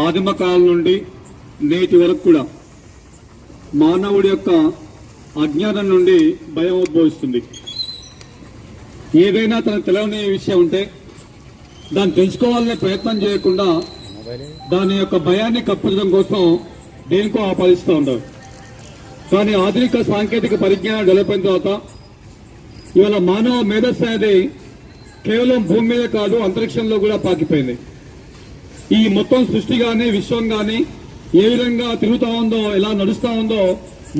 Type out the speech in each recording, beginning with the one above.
ఆదిమ కాలం నుండి నేటి వరకు కూడా మానవుడి యొక్క అజ్ఞానం నుండి భయం ఉద్భవిస్తుంది. ఏదైనా తనకు తెలియని విషయం ఉంటే దాన్ని తెలుసుకోవాలనే ప్రయత్నం చేయకుండా దాని యొక్క భయాన్ని కప్పించడం కోసం దేనికో ఆపాదిస్తూ ఉంటారు. కానీ ఆధునిక సాంకేతిక పరిజ్ఞానం డెవలప్ అయిన తర్వాత ఇవాళ మానవ మేధస్సు అనేది కేవలం భూమి మీద కాదు అంతరిక్షంలో కూడా పాకిపోయింది. ఈ మొత్తం సృష్టి కానీ విశ్వం కానీ ఏ విధంగా తిరుగుతా ఉందో ఎలా నడుస్తా ఉందో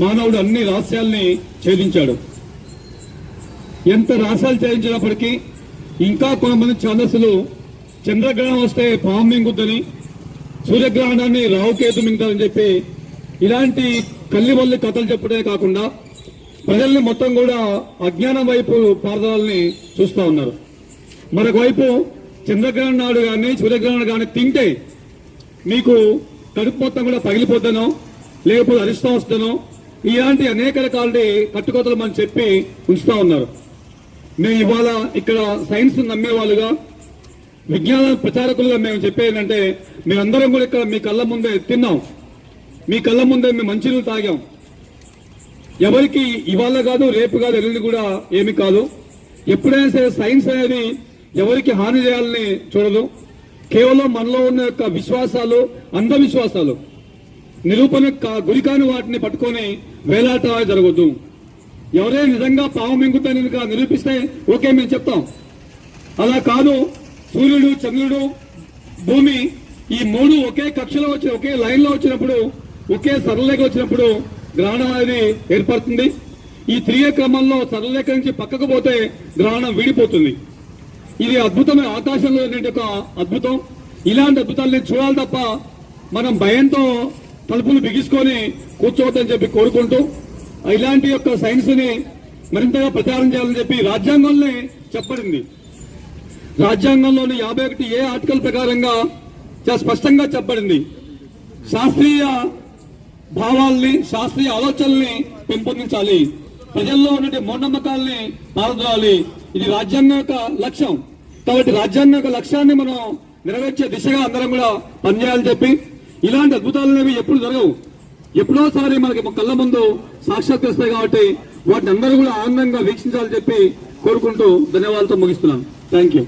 మానవుడు అన్ని రహస్యాల్ని ఛేదించాడు. ఎంత రహస్యాలు ఛేదించినప్పటికీ ఇంకా కొంతమంది ఛాందస్సులు చంద్రగ్రహణం వస్తే పాము మింగుద్దని సూర్యగ్రహణాన్ని రావుకేతు మింగుతారని చెప్పి ఇలాంటి కల్లిమల్లి కథలు చెప్పడమే కాకుండా ప్రజల్ని మొత్తం కూడా అజ్ఞానం వైపు పారదాలని చూస్తా ఉన్నారు. మరొకవైపు చంద్రగ్రహణం నాడు కానీ సూర్యగ్రహణం కానీ తింటే మీకు కడుపు మొత్తం కూడా పగిలిపోతానో లేకపోతే అరిష్టం వస్తానో ఇలాంటి అనేక రకాలని కట్టుకోతలు మనం చెప్పి ఉంచుతా ఉన్నారు. మేము ఇవాళ ఇక్కడ సైన్స్ నమ్మేవాళ్ళుగా విజ్ఞాన ప్రచారకులుగా మేము చెప్పేదంటే మేమందరం కూడా ఇక్కడ మీ కళ్ళ ముందే తిన్నాం. మీ కళ్ళ ముందే మేము మంచినీళ్ళు తాగాం. ఎవరికి ఇవాళ కాదు రేపు కాదు ఎల్లుండి కూడా ఏమి కాదు. ఎప్పుడైనా సరే సైన్స్ అనేది ఎవరికి హాని చేయాలని చూడదు. కేవలం మనలో ఉన్న యొక్క విశ్వాసాలు అంధవిశ్వాసాలు నిరూపణ కా- గురికాని వాటిని పట్టుకొని వేలాట జరగదు ఎవరే నిజంగా పాము మింగుతాని నిరూపిస్తే ఓకే మేము చెప్తాం. అలా కాదు. సూర్యుడు చంద్రుడు భూమి ఈ మూడు ఒకే కక్షలో వచ్చి ఒకే లైన్లో వచ్చినప్పుడు ఒకే సరళరేఖ వచ్చినప్పుడు గ్రహణం అనేది ఏర్పడుతుంది. ఈ త్రియ క్రమంలో సరళరేఖ నుంచి పక్కకు పోతే గ్రహణం విడిపోతుంది. ఇది అద్భుతమైన ఆకాశంలో ఉన్నటువంటి ఒక అద్భుతం. ఇలాంటి అద్భుతాలని చూడాలి తప్ప మనం భయంతో తలుపులు బిగించుకొని కూర్చోవద్దని చెప్పి కోరుకుంటూ ఇలాంటి యొక్క సైన్స్ని మరింతగా ప్రచారం చేయాలని చెప్పి రాజ్యాంగంలోనే చెప్పబడింది. రాజ్యాంగంలోని యాభై ఒకటి ఏ ఆర్టికల్ ప్రకారంగా చాలా స్పష్టంగా చెప్పబడింది. శాస్త్రీయ భావాల్ని శాస్త్రీయ ఆలోచనల్ని పెంపొందించాలి. ప్రజల్లో ఉన్నటువంటి మూఢనమ్మకాల్ని పారద్రాలి ఇది రాజ్యాంగం యొక్క లక్ష్యం. కాబట్టి రాజ్యాన్ని యొక్క లక్ష్యాన్ని మనం నెరవేర్చే దిశగా అందరం కూడా పనిచేయాలని చెప్పి ఇలాంటి అద్భుతాలు అనేవి ఎప్పుడు జరగవు. ఎప్పుడోసారి మనకి కళ్ళ ముందు సాక్షాత్కరిస్తాయి కాబట్టి వాటిని అందరూ కూడా ఆనందంగా వీక్షించాలని చెప్పి కోరుకుంటూ ధన్యవాదాలతో ముగిస్తున్నాను. Thank you